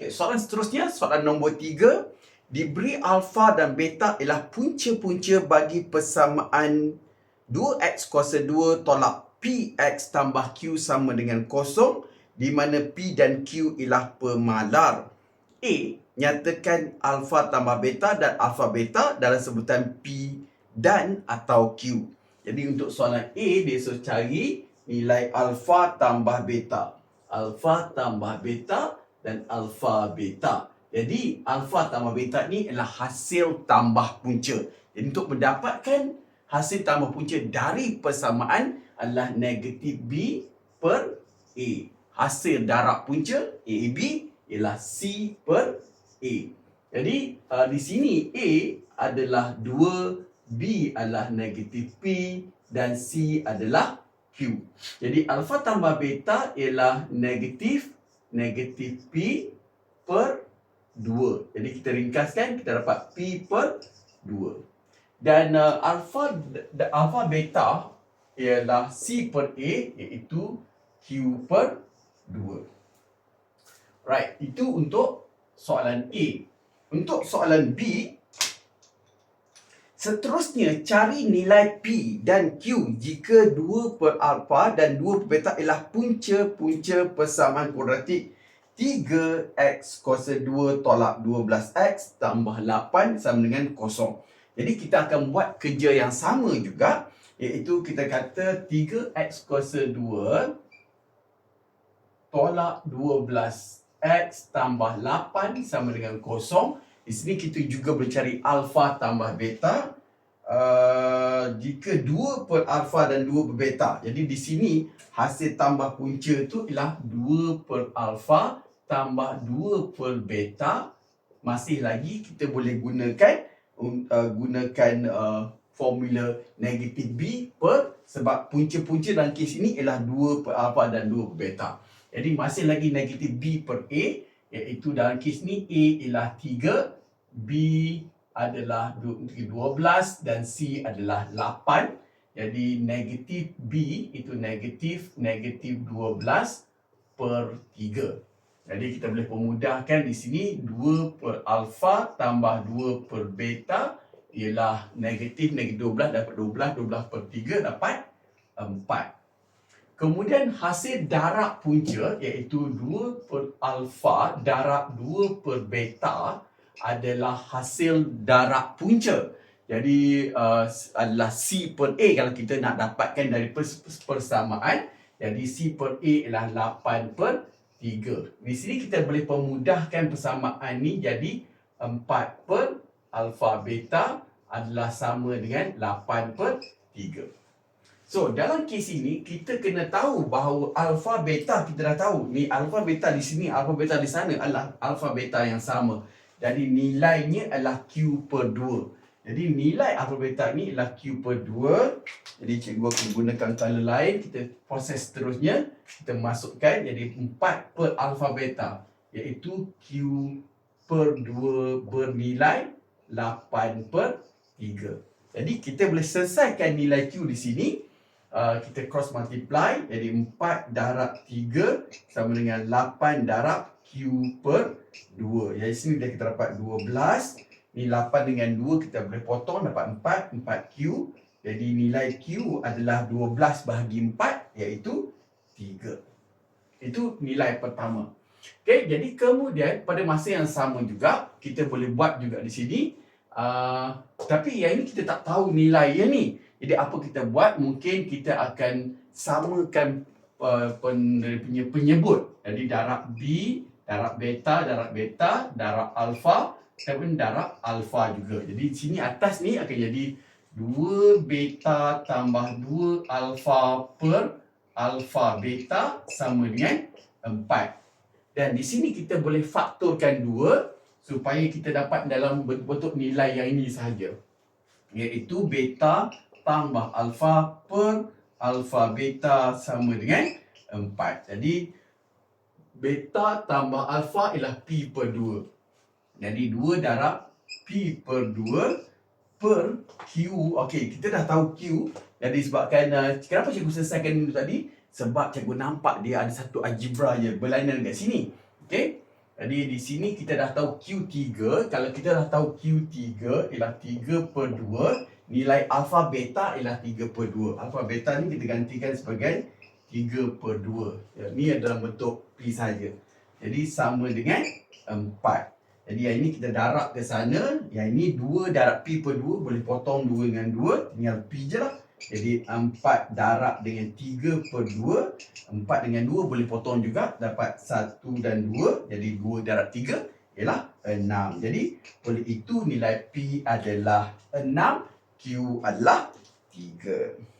Okay, soalan seterusnya, soalan nombor tiga. Diberi alfa dan beta ialah punca-punca bagi persamaan 2x kuasa 2 tolak px tambah q sama dengan kosong di mana p dan q ialah pemalar. A. Nyatakan alfa tambah beta dan alfa beta dalam sebutan p dan atau q. Jadi untuk soalan A, dia suruh cari nilai alfa tambah beta. Alfa tambah beta dan alfa beta. Jadi alfa tambah beta ni adalah hasil tambah punca. Jadi untuk mendapatkan hasil tambah punca dari persamaan adalah negatif B per A. Hasil darab punca AAB ialah C per A. Jadi uh, di sini A adalah 2, B adalah negatif P dan C adalah Q. Jadi alfa tambah beta ialah negatif negatif P per 2. Jadi kita ringkaskan kita dapat P per 2. Dan uh, alfa alfa beta ialah C per A iaitu Q per 2. Right, itu untuk soalan A. Untuk soalan B, Seterusnya, cari nilai P dan Q jika 2 per alpha dan 2 per beta ialah punca-punca persamaan kuadratik 3x kuasa 2 tolak 12x tambah 8 sama dengan kosong. Jadi kita akan buat kerja yang sama juga iaitu kita kata 3x kuasa 2 tolak 12x tambah 8 sama dengan kosong. Di sini kita juga mencari alfa tambah beta. Uh, jika 2 per alfa dan 2 per beta. Jadi di sini hasil tambah punca itu ialah 2 per alfa tambah 2 per beta. Masih lagi kita boleh gunakan uh, gunakan uh, formula negatif B per sebab punca-punca dalam kes ini ialah 2 per alfa dan 2 per beta. Jadi masih lagi negatif B per A iaitu dalam kes ni A ialah 3 B adalah 12 dan C adalah 8. Jadi negatif B itu negatif negatif 12 per 3. Jadi kita boleh pemudahkan di sini 2 per alfa tambah 2 per beta ialah negatif negatif 12 dapat 12 12 per 3 dapat 4. Kemudian hasil darab punca iaitu 2 per alfa darab 2 per beta adalah hasil darab punca. Jadi uh, adalah C per A kalau kita nak dapatkan dari persamaan. Jadi C per A ialah 8 per 3. Di sini kita boleh pemudahkan persamaan ni jadi 4 per alfa beta adalah sama dengan 8 per 3. So dalam kes ini kita kena tahu bahawa alfa beta kita dah tahu. Ni alfa beta di sini, alfa beta di sana adalah alfa beta yang sama. Jadi nilainya adalah Q per 2. Jadi nilai alpha beta ni adalah Q per 2. Jadi cikgu akan gunakan color lain. Kita proses seterusnya. Kita masukkan jadi 4 per alpha beta. Iaitu Q per 2 bernilai 8 per 3. Jadi kita boleh selesaikan nilai Q di sini. Uh, kita cross multiply. Jadi 4 darab 3 sama dengan 8 darab Q per 2. Jadi sini dah kita dapat 12. Ni 8 dengan 2 kita boleh potong dapat 4. 4Q. Jadi nilai Q adalah 12 bahagi 4 iaitu 3. Itu nilai pertama. Okay, jadi kemudian pada masa yang sama juga kita boleh buat juga di sini. Uh, tapi yang ini kita tak tahu nilai yang ni. Jadi apa kita buat? Mungkin kita akan samakan uh, punya penyebut. Jadi darab B darab beta, darab beta, darab alfa, dan darab alfa juga. Jadi sini atas ni akan jadi 2 beta tambah 2 alfa per alfa beta sama dengan 4. Dan di sini kita boleh faktorkan 2 supaya kita dapat dalam bentuk nilai yang ini sahaja. Iaitu beta tambah alfa per alfa beta sama dengan 4. Jadi beta tambah alfa ialah P per 2. Jadi 2 darab P per 2 per Q. Okey, kita dah tahu Q. Jadi sebabkan, uh, kenapa cikgu selesaikan dulu tadi? Sebab cikgu nampak dia ada satu algebra je berlainan kat sini. Okey. Jadi di sini kita dah tahu Q3. Kalau kita dah tahu Q3 ialah 3 per 2. Nilai alpha beta ialah 3 per 2. Alpha beta ni kita gantikan sebagai 3 per 2. Ya, ni adalah bentuk P saja. Jadi sama dengan 4. Jadi yang ini kita darab ke sana. Yang ini 2 darab P per 2. Boleh potong 2 dengan 2. Tinggal P je lah. Jadi 4 darab dengan 3 per 2. 4 dengan 2 boleh potong juga. Dapat 1 dan 2. Jadi 2 darab 3 ialah 6. Jadi oleh itu nilai P adalah 6. Q adalah 3.